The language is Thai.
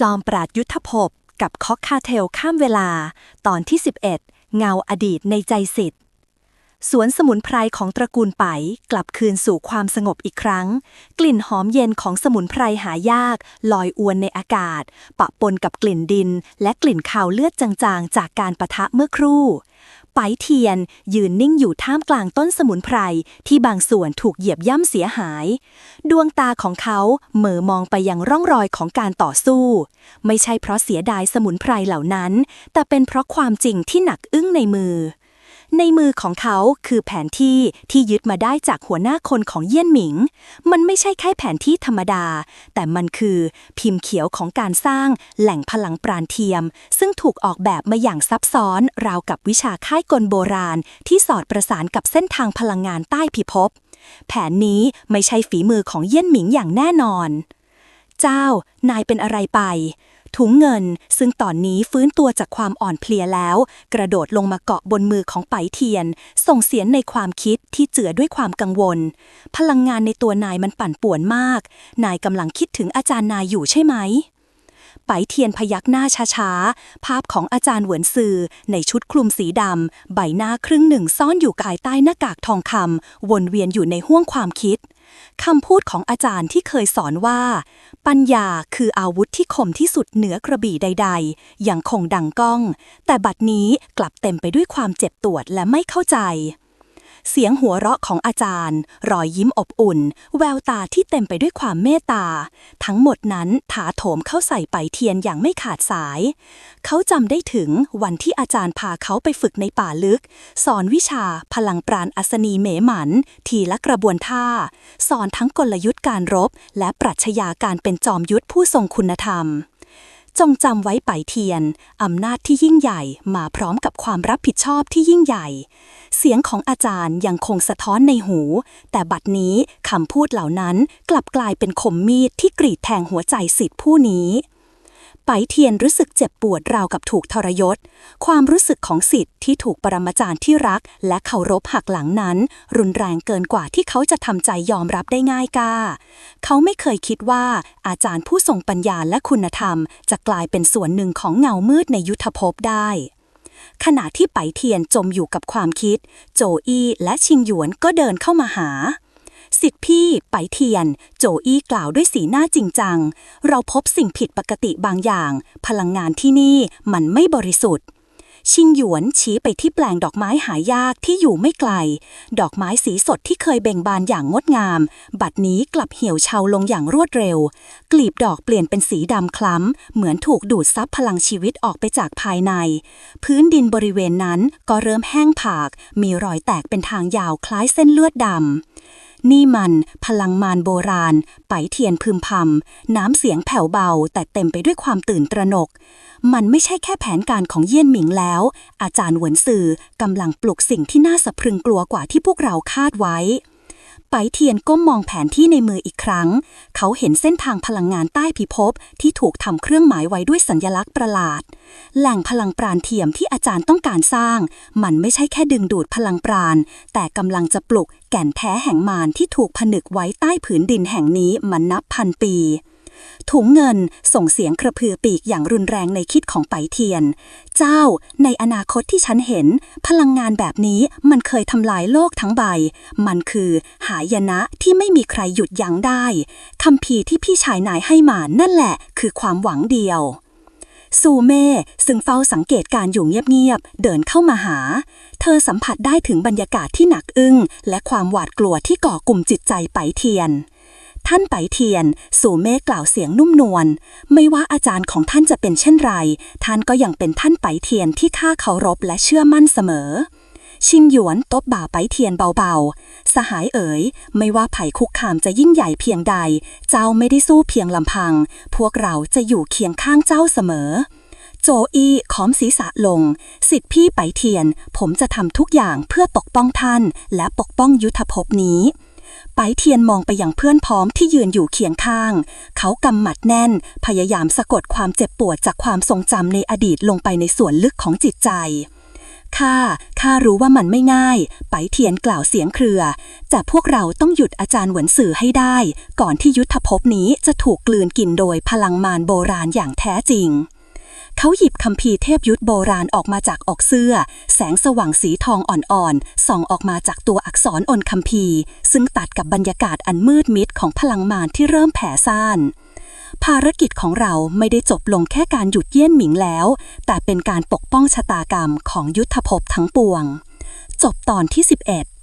จอมปราดยุทธภพกับคอกคาเทลข้ามเวลา ตอนที่ 11 เงาอดีตในใจสิทธิ์สวนสมุนไพรของตระกูลไปกลับคืนสู่ความสงบอีกครั้ง กลิ่นหอมเย็นของสมุนไพรหายาก ลอยอวนในอากาศ ปะปนกับกลิ่นดิน และกลิ่นคาวเลือดจางๆ จากการประทะเมื่อครู่ ไปเทียน ยืนนิ่งอยู่ท่ามกลางต้นสมุนไพร ที่บางส่วนถูกเหยียบย่ำเสียหาย ดวงตาของเขาเหม่อมองไปยังร่องรอยของการต่อสู้ ไม่ใช่เพราะเสียดายสมุนไพรเหล่านั้น แต่เป็นเพราะความจริงที่หนักอึ้งในมือ ในมือของเขาคือแผนที่ที่ยึดมาได้จากหัวหน้าคนของเยี่ยนหมิง มันไม่ใช่แค่แผนที่ธรรมดา แต่มันคือพิมพ์เขียวของการสร้างแหล่งพลังปราณเทียม ซึ่งถูกออกแบบมาอย่างซับซ้อน ราวกับวิชาค่ายกลโบราณ ที่สอดประสานกับเส้นทางพลังงานใต้พิภพ แผนนี้ไม่ใช่ฝีมือของเยี่ยนหมิงอย่างแน่นอน เจ้า นายเป็นอะไรไป ถุงเงินซึ่งตอนนี้ฟื้นตัวจากความอ่อนเพลียแล้ว กระโดดลงมาเกาะบนมือของไปเทียน ส่งเสียงในความคิดที่เจือด้วยความกังวล พลังงานในตัวนายมันปั่นป่วนมาก นายกำลังคิดถึงอาจารย์นายอยู่ใช่ไหมไปเทียนพยักหน้าช้าๆ ภาพของอาจารย์เหวินซือในชุดคลุมสีดำ ใบหน้าครึ่งหนึ่งซ่อนอยู่ภายใต้หน้ากากทองคำวนเวียนอยู่ในห้วงความคิดคำพูดของอาจารย์ที่เคยสอนว่า ปัญญาคืออาวุธที่คมที่สุดเหนือกระบี่ใดๆยังคงดังก้อง แต่บัดนี้กลับเต็มไปด้วยความเจ็บปวดและไม่เข้าใจ เสียงหัวเราะของอาจารย์ รอยยิ้มอบอุ่น แววตาที่เต็มไปด้วยความเมตตา ทั้งหมดนั้นถาโถมเข้าใส่ไปเทียนอย่างไม่ขาดสาย เขาจำได้ถึงวันที่อาจารย์พาเขาไปฝึกในป่าลึก สอนวิชาพลังปราณอัศนีเหมหมัน ทีละกระบวนท่า สอนทั้งกลยุทธ์การรบ และปรัชญาการเป็นจอมยุทธผู้ทรงคุณธรรม จงจำไว้ไปเทียน อำนาจที่ยิ่งใหญ่มาพร้อมกับความรับผิดชอบที่ยิ่งใหญ่ เสียงของอาจารย์ยังคงสะท้อนในหู แต่บัดนี้คำพูดเหล่านั้นกลับกลายเป็นคมมีดที่กรีดแทงหัวใจสิทธิผู้นี้ ไปเทียนรู้สึกเจ็บปวดราวกับถูกทรยศ ความรู้สึกของสิทธิ์ที่ถูกปรมาจารย์ที่รัก และเคารพหักหลังนั้น รุนแรงเกินกว่าที่เขาจะทำใจยอมรับได้ง่ายกาเขาไม่เคยคิดว่าอาจารย์ผู้ทรงปัญญาและคุณธรรม จะกลายเป็นส่วนหนึ่งของเงามืดในยุทธภพได้ขณะที่ไปเทียนจมอยู่กับความคิด โจอี้และชิงหยวนก็เดินเข้ามาหา สิทธิพี่ ไปเทียน โจอี้กล่าวด้วยสีหน้าจริงจัง เราพบสิ่งผิดปกติบางอย่าง พลังงานที่นี่มันไม่บริสุทธิ์ ชิงหยวนชี้ไปที่แปลงดอกไม้หายากที่อยู่ไม่ไกล ดอกไม้สีสดที่เคยเบ่งบานอย่างงดงาม บัดนี้กลับเหี่ยวเฉาลงอย่างรวดเร็ว กลีบดอกเปลี่ยนเป็นสีดำคล้ำ เหมือนถูกดูดซับพลังชีวิตออกไปจากภายใน พื้นดินบริเวณนั้นก็เริ่มแห้งผาก มีรอยแตกเป็นทางยาวคล้ายเส้นเลือดดำ นี่มัน พลังมารโบราณ ไปเทียนพึมพำน้ำเสียงแผ่วเบา แต่เต็มไปด้วยความตื่นตระหนก มันไม่ใช่แค่แผนการของเยี่ยนหมิงแล้ว อาจารย์หวนซือกำลังปลุกสิ่งที่น่าสะพรึงกลัวกว่าที่พวกเราคาดไว้ ไปเทียนก้มมองแผนที่ในมืออีกครั้ง เขาเห็นเส้นทางพลังงานใต้พิภพที่ถูกทำเครื่องหมายไว้ด้วยสัญลักษณ์ประหลาด แหล่งพลังปราณเทียมที่อาจารย์ต้องการสร้าง มันไม่ใช่แค่ดึงดูดพลังปราณ แต่กำลังจะปลุกแก่นแท้แห่งมารที่ถูกผนึกไว้ใต้ผืนดินแห่งนี้มันนับพันปี ถุงเงินส่งเสียงกระพือปีกอย่างรุนแรงในคิดของไปเทียน เจ้า ในอนาคตที่ฉันเห็น พลังงานแบบนี้มันเคยทำลายโลกทั้งใบ มันคือหายนะที่ไม่มีใครหยุดยั้งได้คำพีที่พี่ชายนายให้มานั่นแหละ คือความหวังเดียวซูเม่ซึ่งเฝ้าสังเกตการอยู่เงียบๆ เดินเข้ามาหา เธอสัมผัสได้ถึงบรรยากาศที่หนักอึ้ง และความหวาดกลัวที่ก่อกลุ่มจิตใจไปเทียน ท่านไปเทียน สู่เมฆกล่าวเสียงนุ่มนวล ไม่ว่าอาจารย์ของท่านจะเป็นเช่นไร ท่านก็ยังเป็นท่านไปเทียนที่ข้าเคารพและเชื่อมั่นเสมอ ชิงหยวนตบบ่าไปเทียนเบาๆ สหายเอ๋ย ไม่ว่าไผ่คุกคามจะยิ่งใหญ่เพียงใด เจ้าไม่ได้สู้เพียงลำพัง พวกเราจะอยู่เคียงข้างเจ้าเสมอโจอี้ค้อมศีรษะลง สิทธิพี่ไปเทียน ผมจะทำทุกอย่างเพื่อปกป้องท่าน และปกป้องยุทธภพนี้ ไปเทียนมองไปยังเพื่อนพ้องที่ยืนอยู่เคียงข้าง เขากำหมัดแน่น พยายามสะกดความเจ็บปวดจากความทรงจำในอดีตลงไปในส่วนลึกของจิตใจข้าข้ารู้ว่ามันไม่ง่าย ไปเทียนกล่าวเสียงเครือ แต่พวกเราต้องหยุดอาจารย์หวนสื่อให้ได้ ก่อนที่ยุทธภพนี้จะถูกกลืนกินโดยพลังมารโบราณอย่างแท้จริง เขาหยิบคัมภีร์เทพยุทธโบราณออกมาจากอกเสื้อ แสงสว่างสีทองอ่อนๆ ส่องออกมาจากตัวอักษรอนคัมภีร์ ซึ่งตัดกับบรรยากาศอันมืดมิดของพลังมารที่เริ่มแผ่ซ่านภารกิจของเราไม่ได้จบลงแค่การหยุดเยี่ยนหมิงแล้ว แต่เป็นการปกป้องชะตากรรมของยุทธภพทั้งปวง จบตอนที่ 11